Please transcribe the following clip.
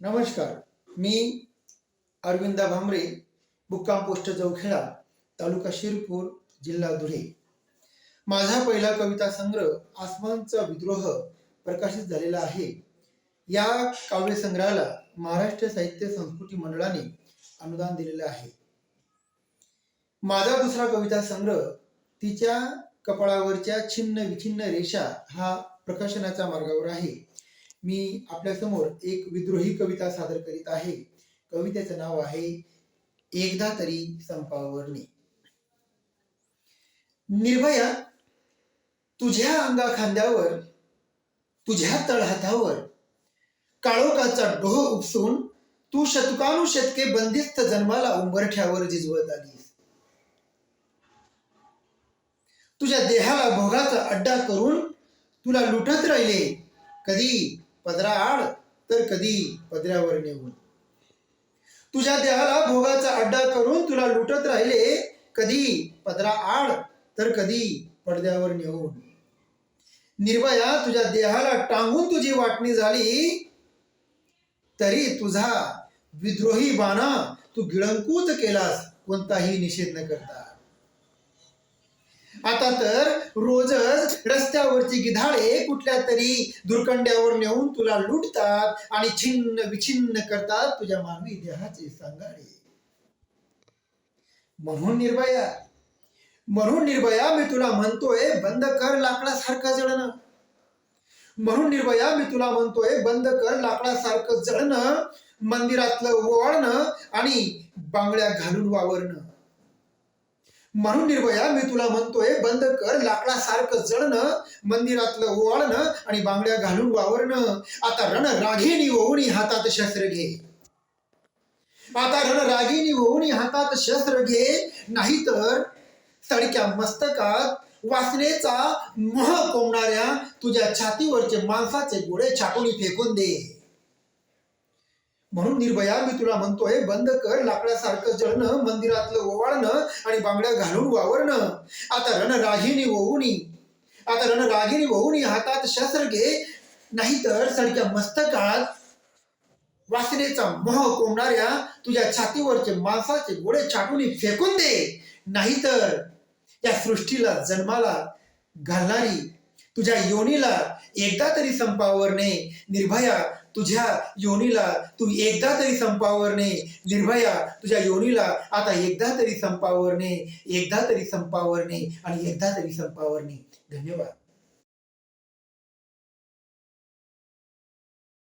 नमस्कार. मी अरविंदा भांबरे मुक्काम पोस्ट जवखेडा तालुका शिरपूर जिल्हा धुळे. माझा पहिला कविता संग्रह आसमानचा विद्रोह प्रकाशित झालेला आहे. या काव्यसंग्रहाला महाराष्ट्र साहित्य संस्कृती मंडळाने अनुदान दिलेलं आहे. माझा दुसरा कविता संग्रह तिच्या कपाळावरच्या छिन्न विछिन्न रेषा हा प्रकाशनाच्या मार्गावर आहे. मी आपल्यासमोर एक विद्रोही कविता सादर करीत आहे. कवितेचं नाव आहे एकदा तरी संपावरणी. निर्भया तुझ्या अंगा खांद्यावर तुझ्या तळहातावर काळोखाचा डोह उपसून तू शतकानुशतके बंदिस्त जन्माला उंबरठ्यावर झिजवत आलीस. तुझ्या देहाला भोगाचा अड्डा करून तुला लुटत राहिले कधी? पदरा आड तर कधी पदऱ्यावर नेऊन. तुझ्या देहाला भोगाचा अड्डा करून तुला लुटत राहिले कधी पदरा आड तर कधी पडद्यावर नेऊन. निर्भया तुझ्या देहाला टांगून तुझी वाटणी झाली तरी तुझा विद्रोही बाणा तू गिळंकूच केलास कोणताही निषेध न करता. आता तर रोजच रस्त्यावरची गिधाडे कुठल्या तरी दुर्कंड्यावर नेऊन तुला लुटतात आणि छिन्न विछिन्न करतात तुझ्या मानवी देहाचे सांगाडे. म्हणून निर्भया म्हणून निर्भया मी तुला म्हणतोय बंद कर लाकडासारखं जळणं म्हणून निर्भया मी तुला म्हणतोय बंद कर लाकडासारखं जळणं मंदिरातलं ओवाळणं आणि बांगड्या घालून वावरणं. म्हणून निर्भया मी तुला म्हणतोय बंद कर लाकडासारखं जळणं मंदिरातलं ओवाळणं आणि बांगड्या घालून वावरणं. आता रण रागिणी ओवणी हातात शस्त्र घे. आता रण रागिणी ओवणी हातात शस्त्र घे नाहीतर सडक्या मस्तकात वासनेचा मोह कोंबणाऱ्या तुझ्या छातीवरचे माणसाचे गोळे छाटून फेकून दे. म्हणून निर्भया मी तुला म्हणतोय बंद कर लाकडासारखं जळणं मंदिरातलं ओवाळणं आणि बांगड्या घालून वावरणं. आता रणरागिणी होऊनी आता रणरागिणी होऊनी हातात शस्त्र घे नाहीतर सडक्या मस्तकात वासनेचा मोह कोंबणाऱ्या तुझ्या छातीवरचे मांसाचे गोळे छाटून फेकून दे. नाहीतर या सृष्टीला जन्माला घालणारी तुझ्या योनीला एकदा तरी संपावरणे निर्भया तुझ्या योनीला तू एकदा तरी संपावरणे निर्भया तुझ्या योनीला आता एकदा तरी संपावरणे एकदा तरी संपावरणे आणि एकदा तरी संपावरणे. धन्यवाद.